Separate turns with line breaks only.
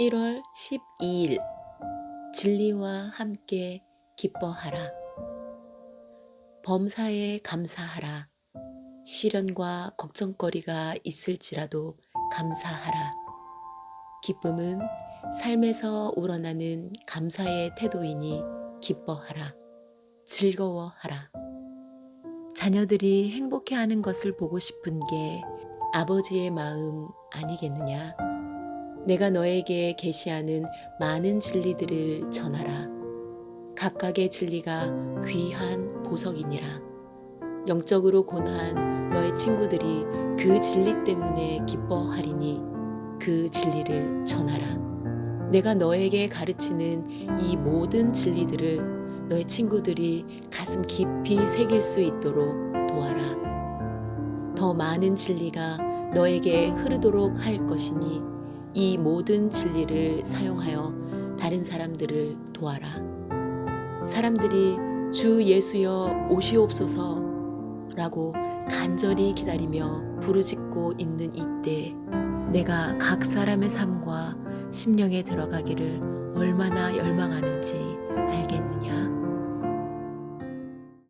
1월 12일 진리와 함께 기뻐하라. 범사에 감사하라. 시련과 걱정거리가 있을지라도 감사하라. 기쁨은 삶에서 우러나는 감사의 태도이니 기뻐하라. 즐거워하라. 자녀들이 행복해하는 것을 보고 싶은 게 아버지의 마음 아니겠느냐? 내가 너에게 계시하는 많은 진리들을 전하라. 각각의 진리가 귀한 보석이니라. 영적으로 고난 너의 친구들이 그 진리 때문에 기뻐하리니 그 진리를 전하라. 내가 너에게 가르치는 이 모든 진리들을 너의 친구들이 가슴 깊이 새길 수 있도록 도와라. 더 많은 진리가 너에게 흐르도록 할 것이니 이 모든 진리를 사용하여 다른 사람들을 도와라. 사람들이 주 예수여 오시옵소서 라고 간절히 기다리며 부르짖고 있는 이때 내가 각 사람의 삶과 심령에 들어가기를 얼마나 열망하는지 알겠느냐?